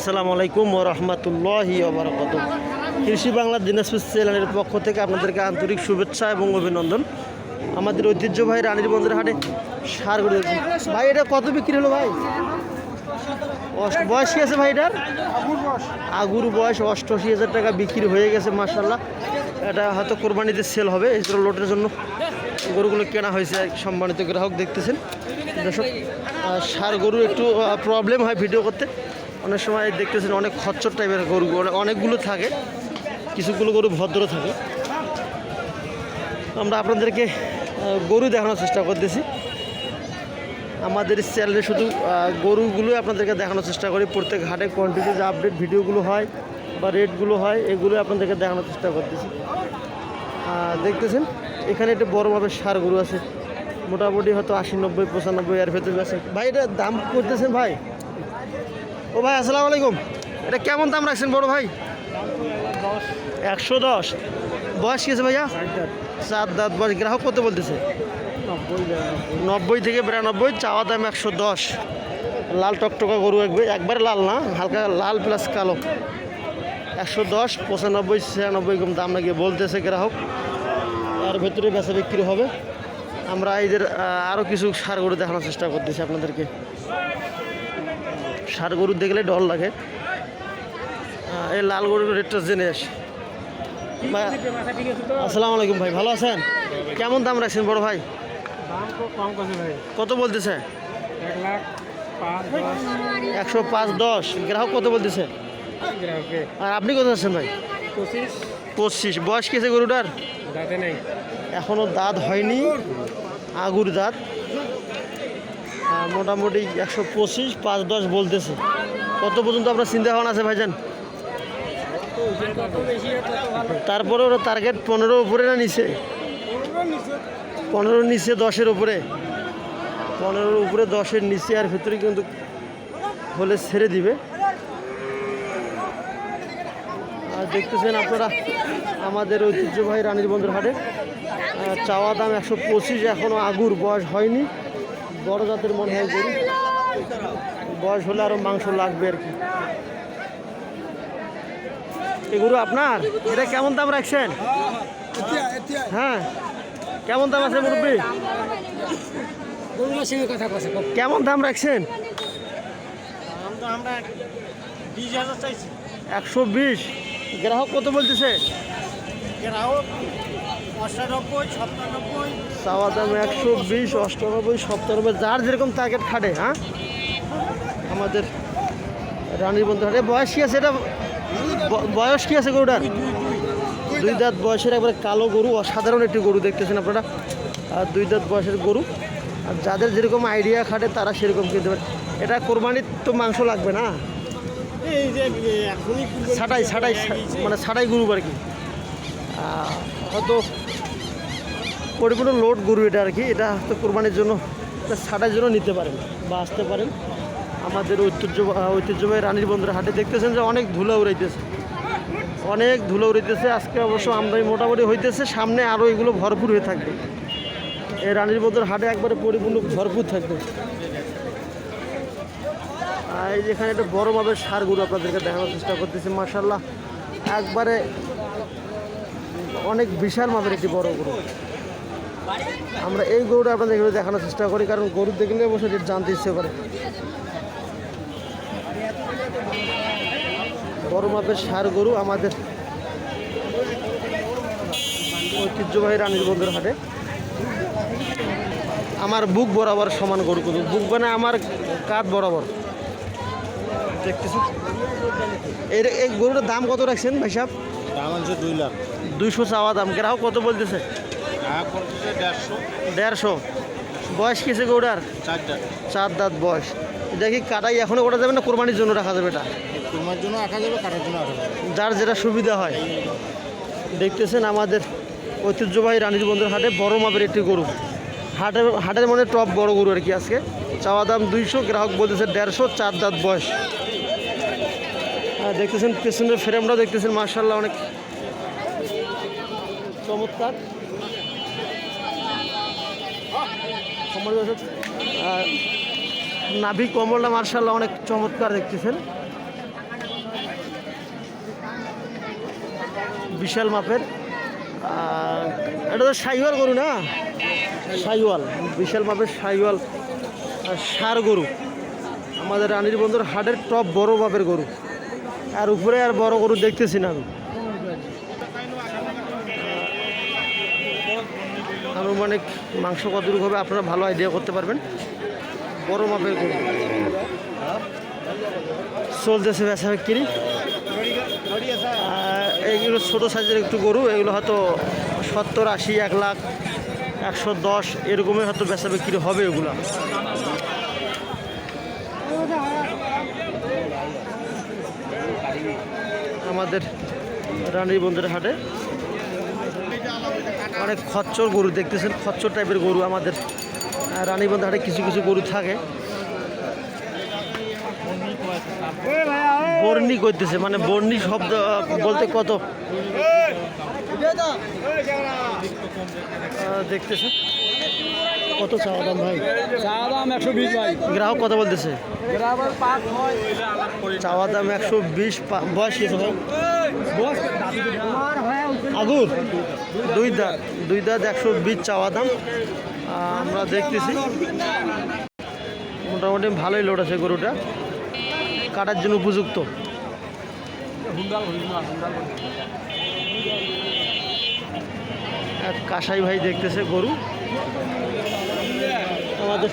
আসসালামু আলাইকুম রহমতুল্লাহি ওবরাকাত কৃষি বাংলা দিনাজপুর চ্যানেলের পক্ষ থেকে আপনাদেরকে আন্তরিক শুভেচ্ছা এবং অভিনন্দন। আমাদের ঐতিহ্যবাহী রানীর বন্দর হাটে সার করে ভাই, এটা কত বিক্রি হলো ভাই? বয়স কি আছে ভাই এটার? আগুর বয়স অষ্টআশি হাজার টাকা বিক্রি হয়ে গেছে মার্শাল্লাহ এটা হয়তো কোরবানিতে সেল হবে, এই লোটের জন্য। গরুগুলো কেনা হয়েছে, সম্মানিত গ্রাহক দেখতেছেন। দর্শক ষাঁড় গরু একটু প্রবলেম হয় ভিডিও করতে। অনেক সময় দেখতেছেন অনেক খচ্চর টাইপের গরু অনেকগুলো থাকে, কিছুগুলো গরু ভদ্র থাকে। আমরা আপনাদেরকে গরু দেখানোর চেষ্টা করতেছি। আমাদের চ্যানেলে শুধু গরুগুলোই আপনাদেরকে দেখানোর চেষ্টা করি। প্রত্যেক হাটে কোয়ান্টিটি যে আপডেট ভিডিওগুলো হয় বা রেটগুলো হয় এগুলো আপনাদেরকে দেখানোর চেষ্টা করতেছি। দেখতেছেন, এখানে একটা বড় মাপের সার গরু আছে। মোটামুটি হয়তো আশি, নব্বই, পঁচানব্বই এর ভেতরে আছে। ভাই, এটা দাম করতেছেন ভাই? ও ভাই আসসালামু আলাইকুম। এটা কেমন দাম রাখছেন বড় ভাই? একশো দশ। বয়স কি আছে ভাইয়া? চার দাঁত বয়স। গ্রাহক কত বলতেছে? নব্বই থেকে বিরানব্বই চাওয়া দাম একশো দশ। লাল টকটকা গরু একবার একবারে লাল না হালকা লাল প্লাস কালো। একশো দশ পঁচানব্বই ছিয়ানব্বই কম দাম নাকি বলতেছে গ্রাহক। তার ভেতরে বেচা বিক্রি হবে। আমরা এদের আরও কিছু সার গরু দেখানোর চেষ্টা করতেছি আপনাদেরকে। সার গরু দেখলে ডর লাগে। এই লাল গরুর রেটটা জেনে আসি। আসসালামু আলাইকুম ভাই ভালো আছেন? কেমন দাম রাখছেন বড় ভাই? কত বলতেছে? একশো পাঁচ দশ। গ্রাহক কত বলতেছে? আর আপনি কত আছেন ভাই? পঁচিশ। বয়স কেছে গরুটার? দাঁতে নেই। এখনও দাঁত হয়নি। আগুর দাঁত। মোটামুটি একশো পঁচিশ, পাঁচ, দশ বলতেছে। কত পর্যন্ত আপনার চিন্তা ভাবনা আছে ভাইজান? তারপরে ওরা টার্গেট পনেরো উপরে না নিচে? পনেরো নিচে, দশের উপরে। পনেরোর উপরে, দশের নিচে, আর ভেতরে কিন্তু হলে ছেড়ে দিবে। আর দেখতেছেন আপনারা আমাদের ঐতিহ্যবাহী রানীর বন্দর হাটে। চাওয়া দাম একশো পঁচিশ এখনও আগুর বয়স হয়নি। বড় জাতের মনে হয় গরু। বয়স হলে আরও মাংস লাগবে আর কি। এগুলো আপনার? এটা কেমন দাম রাখছেন? হ্যাঁ। কেমন দাম আছে মুরব্বী? কেমন দাম রাখছেন? একশো বিশ। গ্রাহক কত বলতেছে? গ্রাহক চাওয়া দাম একশো বিশ অষ্টানব্বই সপ্তানব্বই যার যেরকম টার্গেট খাটে হ্যাঁ? আমাদের রানীর বন্ধু হাটে। বয়স কি আছে এটা? বয়স কি আছে গরুটার? দুই দাঁত বয়সের একবারে কালো গরু অসাধারণ একটি গরু দেখতেছেন আপনারা। আর দুই দাঁত বয়সের গরু। আর যাদের যেরকম আইডিয়া খাটে তারা সেরকম কিনতে পারে। এটা কোরবানির তো মাংস লাগবে না? ছাটাই ছাটাই মানে ছাটাই গরু আর কি। হয়তো পরিপূর্ণ লোড গরু এটা আর কি। এটা হয়তো কোরবানির জন্য ছাটার জন্য নিতে পারেন বা আসতে পারেন। আমাদের ঐতিহ্য ঐতিহ্যবাহী রানীর বন্ধুরা হাটে দেখতেছেন যে অনেক ধুলো উড়াইতেছে। অনেক ধুলো উড়াইতেছে, আজকে অবশ্য আমদানি মোটামুটি হইতেছে, সামনে আরও এগুলো ভরপুর হয়ে থাকবে। এই রানীর বন্ধুর হাটে একবারে পরিপূর্ণ ভরপুর থাকবে। আর এই যেখানে একটা বড় মাপের সার গরু আপনাদেরকে দেখানোর চেষ্টা করতেছি মার্শাল্লাহ একবারে অনেক বিশাল মাপের একটি বড় গরু আমরা এই গরুটা আপনাদের এগুলো দেখানোর চেষ্টা করি কারণ গরু দেখলে অবশ্য রেট জানতে ইচ্ছে করে। বড় মাপের সার গরু আমাদের ঐতিহ্যবাহী রানীর বন্ধুর হাটে। আমার বুক বরাবর সমান গরু গরু বুক মানে আমার কাঠ বরাবর। দেখতেছি। এর এই গরুটার দাম কত রাখছেন ভাই সাহেব? দাম আছে দুই লাখ। দুইশো চাওয়া দাম। গ্রাহক কত বলতেছে? দেড়শো। দেড়শো। বয়স গরুটার চারটা চার দাঁত। বয়স। এটা কি কাটাই এখনও করা যাবে না কোরবানির জন্য রাখা যাবে এটা? তোমার জন্য আঁকা যাবে কাটার জন্য আঁকা যাবে। যার যেটা সুবিধা হয়। দেখতেছেন আমাদের ঐতিহ্যবাহী রানীর বন্ধুর হাটে বড় মাপের একটি গরু। হাটের হাটের মানে টপ বড় গরু আর কি আজকে। চাওয়া দাম দুইশো গ্রাহক বলতেছে দেড়শো চার দাঁত বয়স। হ্যাঁ দেখতেছেন পেছনের ফ্রেমটাও দেখতেছেন মার্শাল্লাহ অনেক চমৎকার। কমল নাভি কমলটা মার্শাল্লাহ অনেক চমৎকার দেখতেছেন। বিশাল মাপের। এটা তো সাইওয়াল গরু না? সাইওয়াল, বিশাল মাপের সাইওয়াল সার গরু। আমাদের রানীর বন্ধুর হাটের টপ বড় মাপের গরু। আর উপরে আর বড় গরু দেখতেছি না আমি। আনুমানিক মাংস কতটুকু হবে আপনারা ভালো আইডিয়া করতে পারবেন। বড় মাপের চলতেছে বেচা বিক্রি। এইগুলো ছোটো সাইজের একটু গরু, এগুলো হয়তো সত্তর, আশি, এক লাখ, একশো দশ, এরকমই হয়তো বেচা বিক্রি হবে এগুলো। আমাদের রানীর বন্ধুর হাটে। অনেক খচ্চর গরু দেখতেছেন খচ্চর টাইপের গরু আমাদের। রানীবন্ধ হাটে কিছু কিছু গরু থাকে। বর্ণি করতেছে মানে বর্ণি শব্দ বলতে কত? দেখতেছে কত চাওয়া দাম ভাই? চা দাম একশো বিশ ভাই। গ্রাহক কথা বলতেছে? চাওয়া দাম একশো বিশ বয়স কি আছে আগুর। দুই দাঁত দুই দাঁত একশো বিশ চাওয়া দাম। আমরা দেখতেছি। মোটামুটি ভালোই লোড আছে গরুটা। কাটার জন্য উপযুক্ত। এক কাসাই ভাই দেখতেছে গরু। আমাদের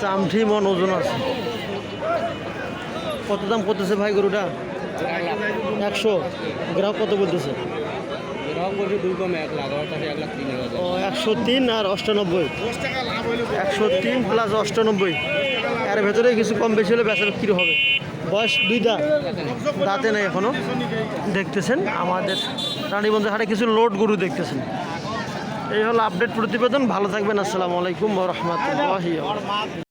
চামঠি মন ওজন আছে। কত দাম করতেছে ভাই গরুটা? একশো। গ্রাহক কত বলতেছে? ও একশো তিন আর অষ্টানব্বই। একশো তিন প্লাস অষ্টানব্বই। এর ভেতরে কিছু কম বেশি হলে বেচা বিক্রি হবে। বয়স দুই দাঁত দাঁতে নেই এখনও দেখতেছেন আমাদের রানীবন্ধু হাটে কিছু লোড গরু দেখতেছেন। এই হলো আপডেট প্রতিবেদন। ভালো থাকবেন। আসসালামু আলাইকুম রহমতুল্লাহ